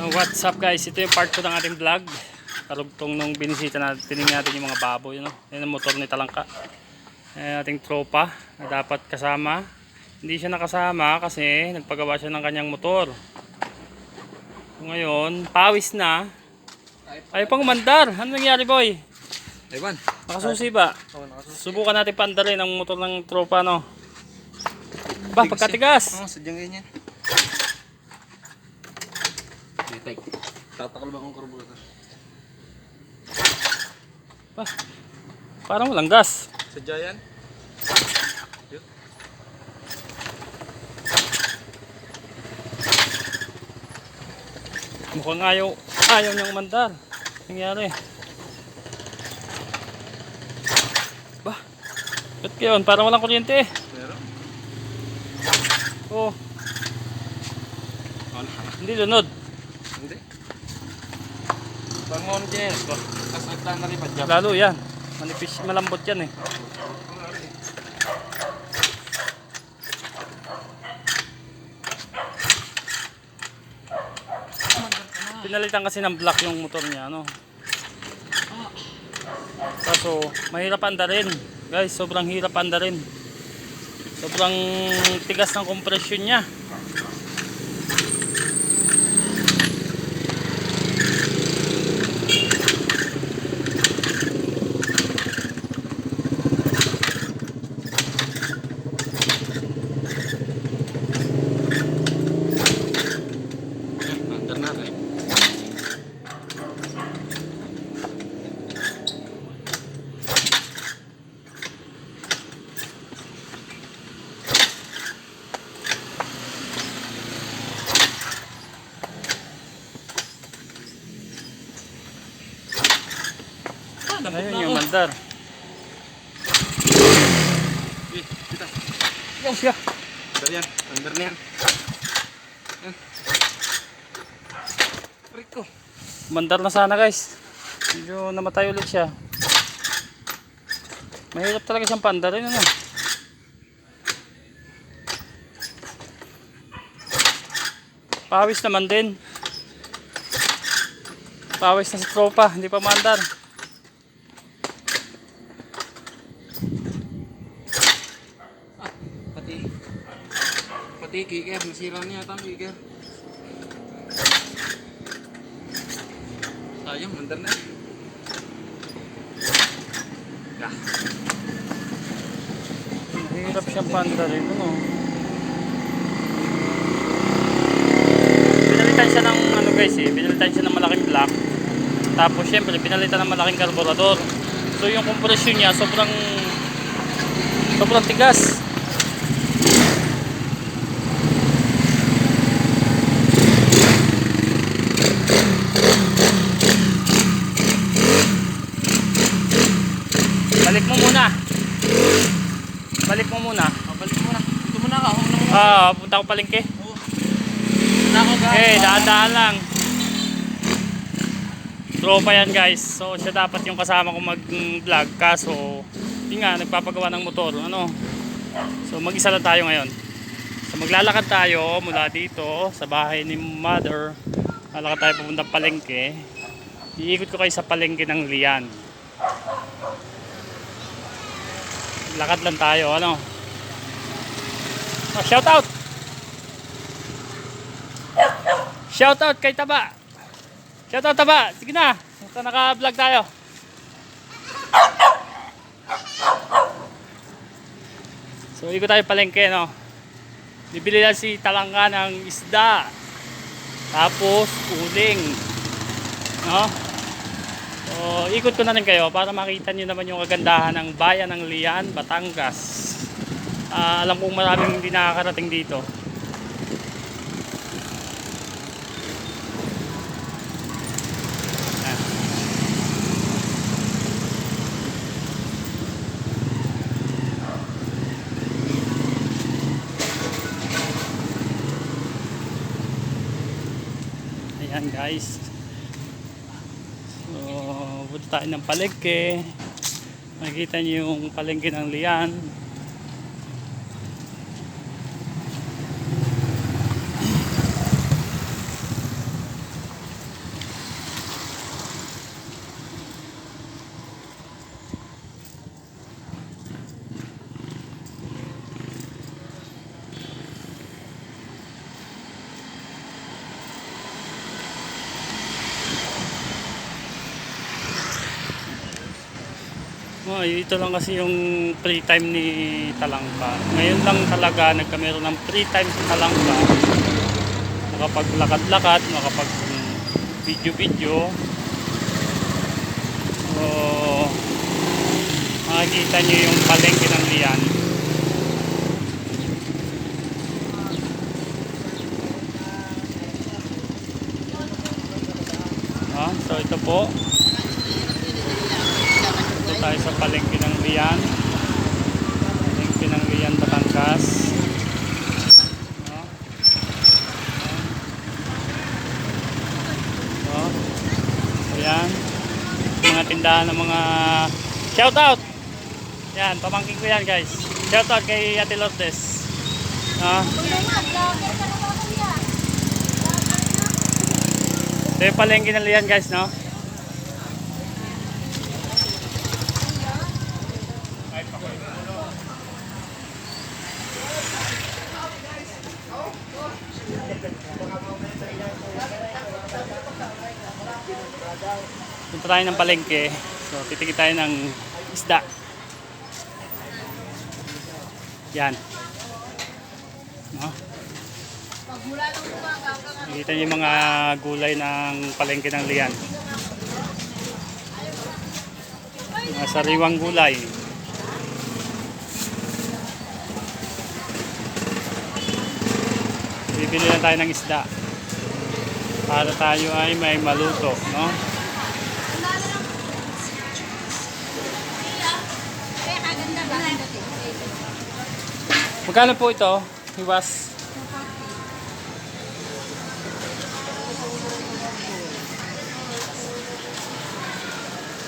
What's up guys? Ito yung part 2 ng ating vlog. Karugtong nung binisita natin, tinignan natin yung mga baboy. Ano? Yan ang motor ni Talangka. Yan ating tropa na dapat kasama. Hindi siya nakasama kasi nagpagawa siya ng kanyang motor. So, ngayon, pawis na. Ay pang umandar. Ano nangyari boy? Ewan. Nakasusi ba? Subukan natin pandarin ang motor ng tropa no. Ba, pagkatigas. Oo, sadyang ganyan. Detect. Tatakal ba akong karburetor? Ba, parang walang gas. Yan? Yun. Mukhang ayaw, ayaw niyang umandar. Nangyari. Ba, ba't yun? Parang walang kuryente eh. Meron. Oo, On. hindi lunod. Bangon dyan. Tapos nagtaan na rin ba dyan? Lalo yan. Manipis, malambot yan eh. Pinalitan kasi ng black yung motor niya, ano. Kaso, mahirap andarin. Guys, sobrang hirap andarin. Sobrang tigas ng compression niya. Under na rin. Mandar. Eh, kita. Yan siya. Under yan. Under na yan. Yan. Rico. Mandar na sana guys. Medyo namatay ulit siya. Mahirap talaga siyang pandarin ano. Pawis naman din. Pawis na sa tropa, hindi pa mandar. Pati kiker. Nasira niya yata ang kiker. Sayang, under na. Yeah. Mahirap siyang pandarin ano. Pinalitan siya ng ano guys eh, pinalitan siya ng malaking block. Tapos syempre pinalitan ng malaking karburador. So yung compression niya sobrang sobrang tigas. Balik mo muna. Balik mo muna. Oh, balik mo na. Dito muna ka. Huwag na muna. Ah, punta ko palengke. Na ako guys. Eh, daan-daan lang. Tropa yan guys. So, siya dapat yung kasama ko mag-vlog. Kaso, hindi nga, nagpapagawa ng motor. Ano? So, mag-isa lang tayo ngayon. So, maglalakad tayo mula dito sa bahay ni mother. Lalakad tayo pupunta palengke. Iikot ko kayo sa palengke ng Lian. Lakad lang tayo, ano? Oh, shout out! Shout out kay Taba. Shout out Taba. Sige na. Ito naka-vlog tayo. So, ikot tayo palengke, no? Bibili lang si Talangka ng isda. Tapos, uling. No? So, ikot ko na rin kayo para makita nyo naman yung kagandahan ng bayan ng Lian, Batangas. Ah, alam kong maraming hindi nakakarating dito. Ayan guys. So, punta tayo ng palengke. Makikita niyo yung palengke ng Lian. Oh, ito lang kasi yung free time ni Talangka. Ngayon lang talaga nagkameron ng free time si Talangka. Makapaglakad-lakad, makapag video-video. So, makikita nyo yung palengke ng Lian. Ah, so ito po. Tayo sa palengke ng Lian. Palengke ng Lian, Batangas. Ah. So, ayan. Mga tindahan ng mga shout out. Yan, pamangkin ko yan guys. Shout out kay Ate Lourdes. Ah. Ito yung palengke ng Lian guys, no? Punta tayo ng palengke. So, titigit tayo ng isda. Yan. No? Nakita niyo yung mga gulay ng palengke ng Lian. Mga sariwang gulay. Bibili lang tayo ng isda. Para tayo ay may maluto, no? Magkano po ito? Hiwas?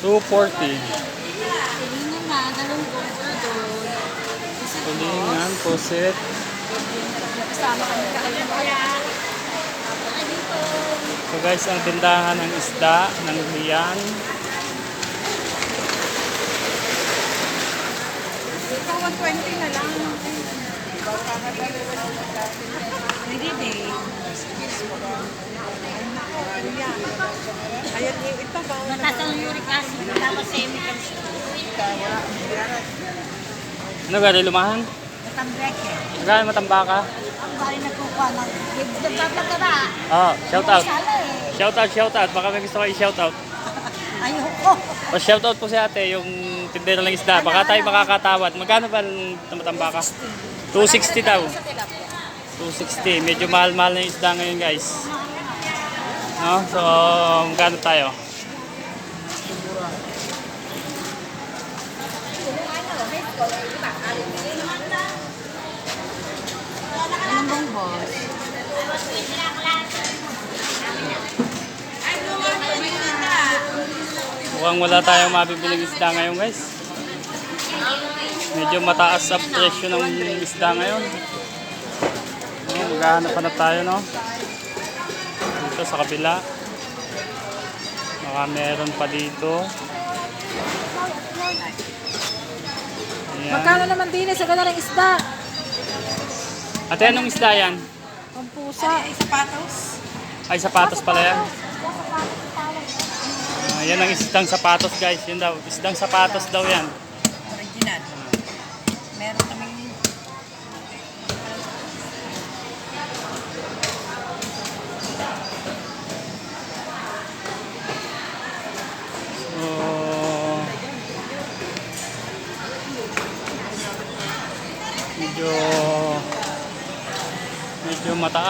Two forty. Tulingan, pusit. Kasama kami dito. So guys, ang tindahan ng isda ng Riyan. Dito, 120 na lang. Hindi, day. Ayan, ito ba? Mataas ang uric acid, tapos chemicals. Ano gari lumahan? Matambrek eh. Magkano matambaka? Ang bari nagkukuha ng... Nagtablog ka ba? Oh, shout out. Shout out, shout out. Baka may gusto kayo shout out. Ayoko. O shout out po si ate, yung tindero ng isda. Baka tayo makakatawad. Magkano ba ang matambaka? 260 daw. 260. Medyo mahal-mahal na yung isda ngayon guys. No? So, magkano tayo? Anong bang boss? Mukhang wala tayong mabibiling isda ngayon guys. Medyo mataas sa presyo ng isda ngayon. No, maghahanap pa na tayo no. Dito sa kabila. Baka meron pa dito. Ayan. Magkano naman din sa ganda ng isda? Ate, anong isda yan? Pampusa. Ay, sapatos. Ay, sapatos pala yan. Ah, yan ang isdang sapatos guys. Yun daw. Isdang sapatos daw yan. Original. Meron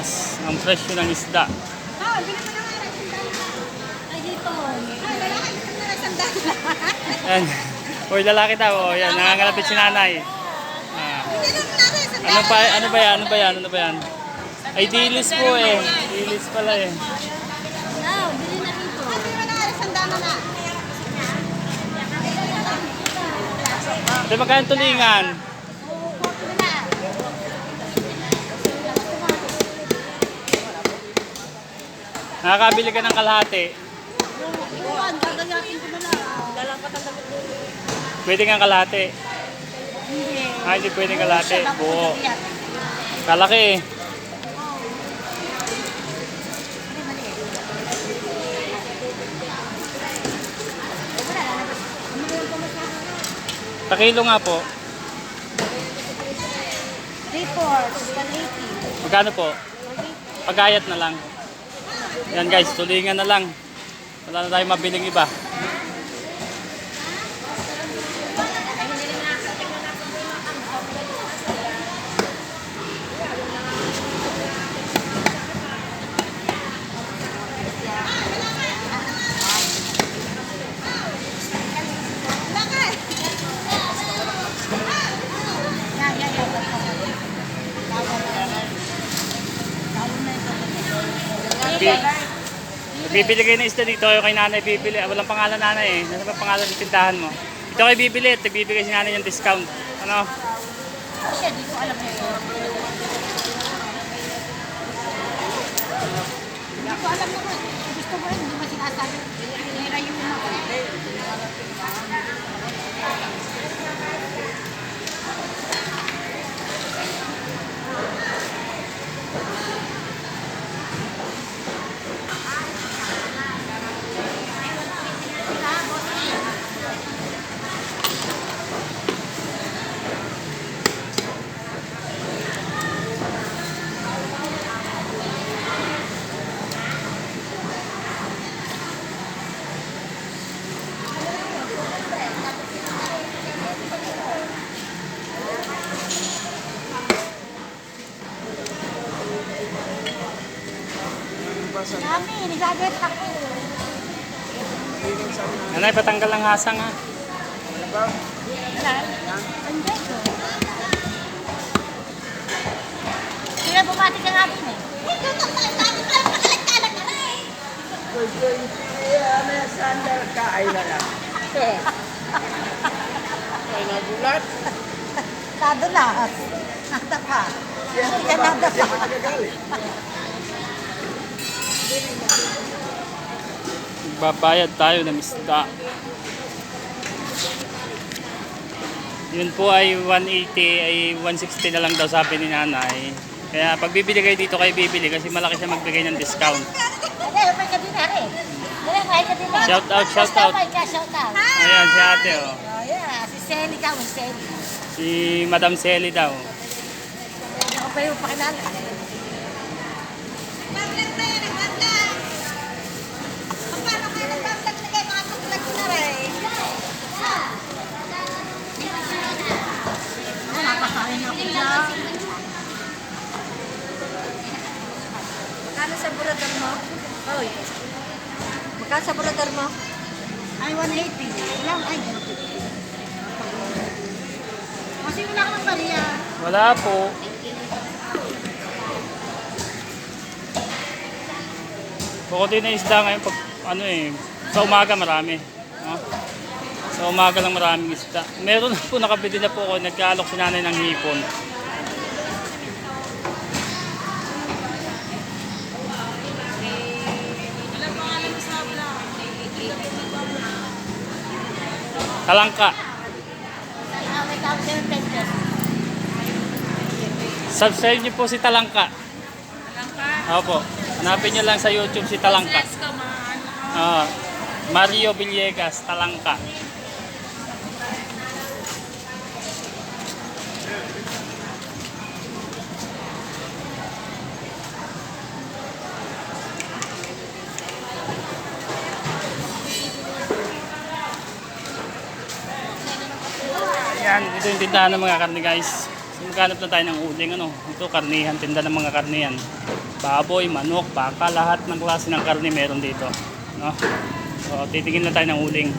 mataas ang presyo ng isda. Ay, dito. Yan. Uy, lalaki daw. Oh, yan, nangangalapit si nanay. Ah. Ano pa ano ba yan? Ano ba yan? Ano ba yan? Ay, dilis po eh. Dilis pala eh. Dito. Ito magkano tulingan? Nakakabili ka ng kalahati. Iwan, gagayakin ko na lang. Pwede kang kalahati. Hindi. Ah, hindi pwede kalahati. Buo. Kalaki eh. Pakilo nga po. 3 fourths, 180. Magkano po? Pagayat na lang. Yan guys, tulingan na lang. Wala na tayong mabiling iba. Bi- Bibili kayo ng isda dito, yung kay nanay bibili. Ah, Walang pangalan nanay eh. Nasa ba pangalan ng tindahan mo? Dito kayo bibili at bibigay si nanay ng discount. Ano? Siya, di ko alam na yun. Hindi ko alam naman. Gusto mo yun, hindi mo sinasabi. Nirayo mo ako. Nanay, patanggal ng hasang ha. Andiyan ko. Sila bumati ka nga din eh. Ay, nagulat. Kadulas. Nata pa. Hindi ka nata pa. Babayad tayo ng isda. Yun po ay 180, ay 160 na lang daw sabi ni nanay. Kaya pag bibili kayo dito kayo bibili kasi malaki siya magbigay ng discount. Shout out, shout out. Ayan si ate oh. Si Selly ka, si Selly. Si Madam Selly daw. Ako pa yung pakilala. Burador mo? Hoy. Magkano sa burador mo? Ay, 180. Wala, ay. Kasi wala ka ng bariya. Wala po. Bukod din na isda ngayon pag ano eh, sa umaga marami. No? Sa umaga lang maraming isda. Meron na po nakabili na po ako, nagkaalok si nanay ng hipon. Talangka. May tawag sa'yo, 10 pesos. Subscribe niyo po si Talangka. Talangka? Opo. Hanapin niyo lang sa YouTube si Talangka. Ah, Mario Villegas, Talangka. Yan, ito yung tindahan ng mga karne guys. So, maghanap na tayo ng uling ano. Ito karnihan, tinda ng mga karne yan. Baboy, manok, baka, lahat ng klase ng karne meron dito. No? So, titingin lang Tayo ng uling.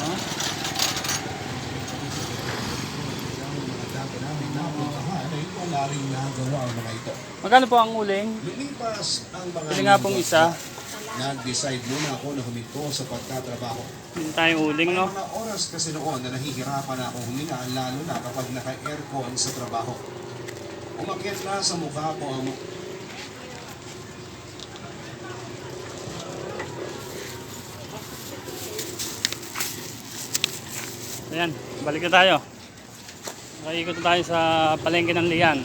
Oh. Wala rin nagawa ang mga ito. Magkano po ang uling? Lumipas ang mga Pili nga pong isa. Nag-decide muna ako na huminto sa pagtatrabaho. Hindi tayong uling, no? Mga oras kasi noon na nahihirapan ako huminga, lalo na kapag naka-aircon sa trabaho. Umakyat na sa mukha ko ang Ayan, balik na tayo. Nakaikot na tayo sa palengke ng Lian.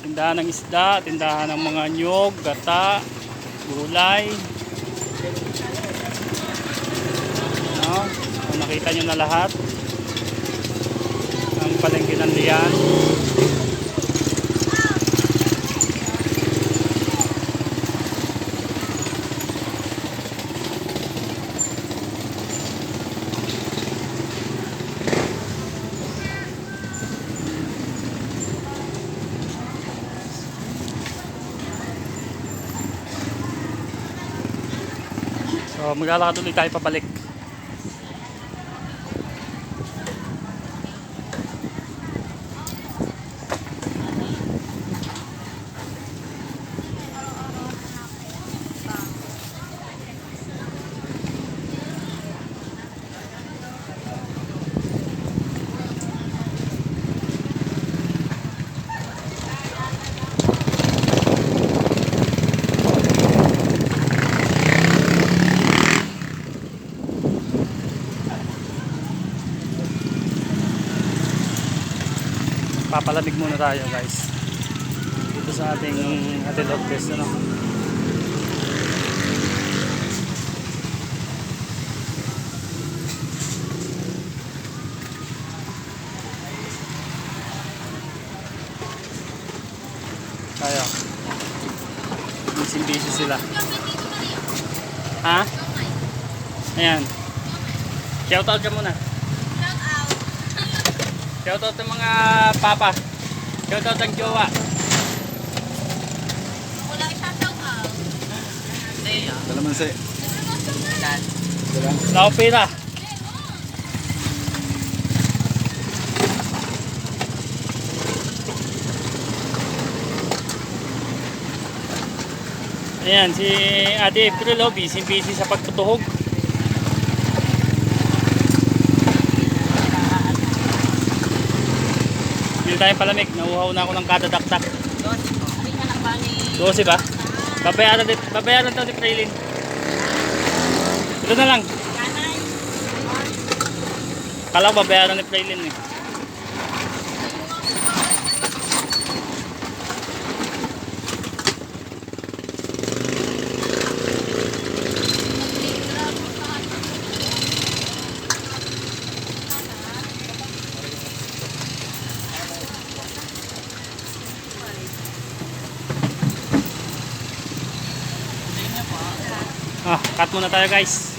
Tindahan ng isda, tindahan ng mga nyog, gata, gulay. No? Nakita nyo na lahat. Ang palengke ng Lian. So maglalakad ulit tayo pabalik. Papalamig muna tayo guys. Dito sa ating test ano. Tayo. Busy-busy sila. Ha? Ayan. Shoutout ka muna. Shoutout ng mga papa. Shoutout ang jowa. Wala isa-shout out. Kalamansi. Laupira. Ayan, si Ate April oh, busy busy sa pagtutuhog. Hindi tayo palamig, nauhaw na ako ng kadadaktak. Sabi nga lang ba ni... 12 ba? Babayaran, din- babayaran daw ni Praylin. Ito na lang. Kala ko babayaran ni Praylin eh. Ah, cut muna tayo guys.